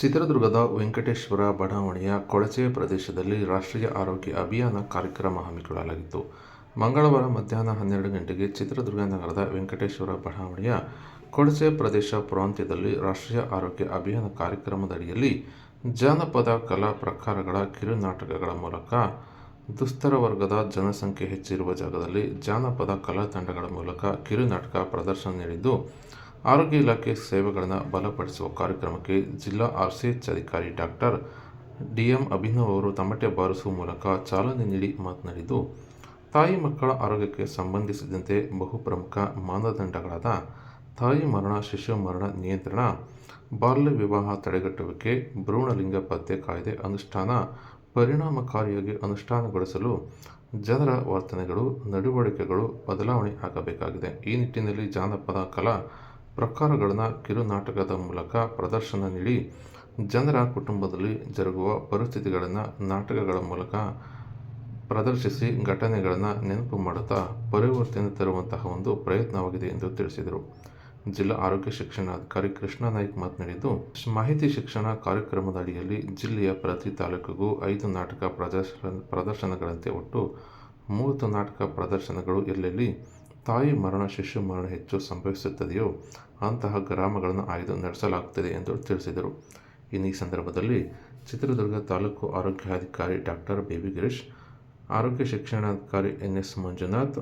ಚಿತ್ರದುರ್ಗದ ವೆಂಕಟೇಶ್ವರ ಬಡಾವಣೆಯ ಕೊಳಚೆ ಪ್ರದೇಶದಲ್ಲಿ ರಾಷ್ಟ್ರೀಯ ಆರೋಗ್ಯ ಅಭಿಯಾನ ಕಾರ್ಯಕ್ರಮ ಹಮ್ಮಿಕೊಳ್ಳಲಾಗಿತ್ತು. ಮಂಗಳವಾರ ಮಧ್ಯಾಹ್ನ ಹನ್ನೆರಡು ಗಂಟೆಗೆ ಚಿತ್ರದುರ್ಗ ನಗರದ ವೆಂಕಟೇಶ್ವರ ಬಡಾವಣೆಯ ಕೊಳಚೆ ಪ್ರದೇಶ ಪ್ರಾಂತ್ಯದಲ್ಲಿ ರಾಷ್ಟ್ರೀಯ ಆರೋಗ್ಯ ಅಭಿಯಾನ ಕಾರ್ಯಕ್ರಮದಡಿಯಲ್ಲಿ ಜಾನಪದ ಕಲಾ ಪ್ರಕಾರಗಳ ಕಿರುನಾಟಕಗಳ ಮೂಲಕ ದುಸ್ತರ ವರ್ಗದ ಜನಸಂಖ್ಯೆ ಹೆಚ್ಚಿರುವ ಜಾಗದಲ್ಲಿ ಜಾನಪದ ಕಲಾ ತಂಡಗಳ ಮೂಲಕ ಕಿರುನಾಟಕ ಪ್ರದರ್ಶನ ನೀಡಿದ್ದು ಆರೋಗ್ಯ ಇಲಾಖೆ ಸೇವೆಗಳನ್ನು ಬಲಪಡಿಸುವ ಕಾರ್ಯಕ್ರಮಕ್ಕೆ ಜಿಲ್ಲಾ ಆರ್ಸಿಎಚ್ ಅಧಿಕಾರಿ ಡಾಕ್ಟರ್ ಡಿಎಂ ಅಭಿನವ್ ಅವರು ತಮಟೆ ಬಾರಿಸುವ ಮೂಲಕ ಚಾಲನೆ ನೀಡಿ ಮಾತನಾಡಿದ್ದು, ತಾಯಿ ಮಕ್ಕಳ ಆರೋಗ್ಯಕ್ಕೆ ಸಂಬಂಧಿಸಿದಂತೆ ಬಹುಪ್ರಮುಖ ಮಾನದಂಡಗಳಾದ ತಾಯಿ ಮರಣ, ಶಿಶು ಮರಣ ನಿಯಂತ್ರಣ, ಬಾಲ್ಯ ವಿವಾಹ ತಡೆಗಟ್ಟುವಿಕೆ, ಭ್ರೂಣಲಿಂಗ ಪತ್ತೆ ಕಾಯ್ದೆ ಅನುಷ್ಠಾನ, ಪರಿಣಾಮಕಾರಿಯಾಗಿ ಅನುಷ್ಠಾನಗೊಳಿಸಲು ಜನರ ವರ್ತನೆಗಳು, ನಡವಳಿಕೆಗಳು ಬದಲಾವಣೆ ಆಗಬೇಕಾಗಿದೆ. ಈ ನಿಟ್ಟಿನಲ್ಲಿ ಜಾನಪದ, ಕಲಾ ಪ್ರಕಾರಗಳನ್ನು ಕಿರುನಾಟಕದ ಮೂಲಕ ಪ್ರದರ್ಶನ ನೀಡಿ ಜನರ ಕುಟುಂಬದಲ್ಲಿ ಜರುಗುವ ಪರಿಸ್ಥಿತಿಗಳನ್ನು ನಾಟಕಗಳ ಮೂಲಕ ಪ್ರದರ್ಶಿಸಿ ಘಟನೆಗಳನ್ನು ನೆನಪು ಮಾಡುತ್ತಾ ಪರಿವರ್ತನೆ ತರುವಂತಹ ಒಂದು ಪ್ರಯತ್ನವಾಗಿದೆ ಎಂದು ತಿಳಿಸಿದರು. ಜಿಲ್ಲಾ ಆರೋಗ್ಯ ಶಿಕ್ಷಣಾಧಿಕಾರಿ ಕೃಷ್ಣ ನಾಯ್ಕ್ ಮಾತನಾಡಿದ್ದು, ಮಾಹಿತಿ ಶಿಕ್ಷಣ ಕಾರ್ಯಕ್ರಮದ ಅಡಿಯಲ್ಲಿ ಜಿಲ್ಲೆಯ ಪ್ರತಿ ತಾಲೂಕಿಗೂ ಐದು ನಾಟಕ ಪ್ರದರ್ಶನ ಪ್ರದರ್ಶನಗಳಂತೆ ಒಟ್ಟು ಮೂವತ್ತು ನಾಟಕ ಪ್ರದರ್ಶನಗಳು ಎಲ್ಲೆಲ್ಲಿ ತಾಯಿ ಮರಣ ಶಿಶು ಮರಣ ಹೆಚ್ಚು ಸಂಭವಿಸುತ್ತದೆಯೋ ಅಂತಹ ಗ್ರಾಮಗಳನ್ನು ಆಯ್ದು ನಡೆಸಲಾಗುತ್ತದೆ ಎಂದು ತಿಳಿಸಿದರು. ಇನ್ನು ಈ ಸಂದರ್ಭದಲ್ಲಿ ಚಿತ್ರದುರ್ಗ ತಾಲೂಕು ಆರೋಗ್ಯಾಧಿಕಾರಿ ಡಾಕ್ಟರ್ ಬೇಬಿ ಗಿರೀಶ್ ಆರೋಗ್ಯ ಶಿಕ್ಷಣಾಧಿಕಾರಿ ಎನ್ ಎಸ್ ಮಂಜುನಾಥ್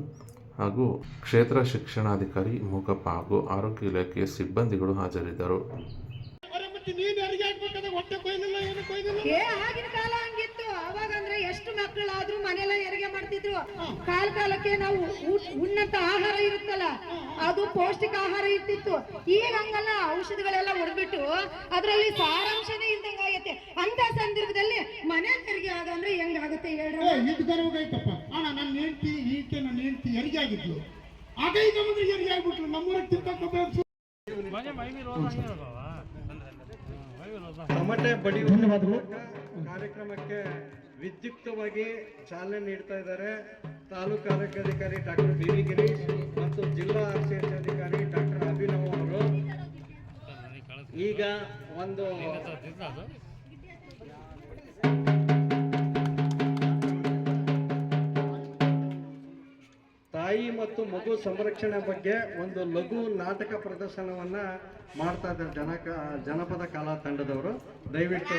ಹಾಗೂ ಕ್ಷೇತ್ರ ಶಿಕ್ಷಣಾಧಿಕಾರಿ ಮೂಕಪ್ಪ ಹಾಗೂ ಆರೋಗ್ಯ ಇಲಾಖೆಯ ಸಿಬ್ಬಂದಿಗಳು ಹಾಜರಿದ್ದರು. ಎಷ್ಟು ಮಕ್ಕಳಾದ್ರೂ ಮನೆಲ್ಲ ಹೆರಿಗೆ ಮಾಡ್ತಿದ್ರು. ಕಾಲ ಕಾಲಕ್ಕೆ ನಾವು ಉನ್ನತ ಉಣ್ಣಂತ ಆಹಾರ ಇರುತ್ತಲ್ಲ ಅದು ಪೌಷ್ಟಿಕ ಆಹಾರ ಇರ್ತಿತ್ತು. ಈಗ ಹಂಗಲ್ಲ ಔಷಧಿಗಳೆಲ್ಲ ಹೊಡೆದ್ಬಿಟ್ಟು ಅದ್ರಲ್ಲಿ ಸಾರಾಂಶನೇ ಇದ್ದಂಗ ಆಗೈತೆ. ಅಂತ ಸಂದರ್ಭದಲ್ಲಿ ಮನೆ ಹೆರಿಗೆ ಆಗ ಹೆಂಗ್ ಹೆಂಗಾಗುತ್ತೆ ಹೇಳ್ರಿ? ಇದು ಗರ್ವಗೈತಪ್ಪ ಅಣ್ಣ ನನ್ನ ಹೆಂಡತಿ ಈಕೆ ನನ್ನ ಹೆಂಡತಿ ಹೆರಿಗೆ ಆಗಿದ್ಲು. ಆಗ ಈಗ ಹೆರಿಗೆ ಆಗ್ಬಿಟ್ಲು ನಮ್ಮೂರಾಗ ತಿಂತಕ್ಕ ಟಮಟೆ ಬಡಿಯುವ ಕಾರ್ಯಕ್ರಮಕ್ಕೆ ವಿದ್ಯುಕ್ತವಾಗಿ ಚಾಲನೆ ನೀಡ್ತಾ ಇದ್ದಾರೆ ತಾಲೂಕು ಆರೋಗ್ಯಾಧಿಕಾರಿ ಡಾಕ್ಟರ್ ಬಿ ವಿ ಗಿರೀಶ್ ಮತ್ತು ಜಿಲ್ಲಾ ಆರೋಗ್ಯ ಅಧಿಕಾರಿ ಡಾಕ್ಟರ್ ಅಭಿನವ್ ಅವರು. ಈಗ ಒಂದು ತಾಯಿ ಮತ್ತು ಮಗು ಸಂರಕ್ಷಣೆ ಬಗ್ಗೆ ಒಂದು ಲಘು ನಾಟಕ ಪ್ರದರ್ಶನವನ್ನ ಮಾಡ್ತಾ ಇದ್ದಾರೆ ಜನಕ ಜನಪದ ಕಲಾ ತಂಡದವರು ದಯವಿಟ್ಟು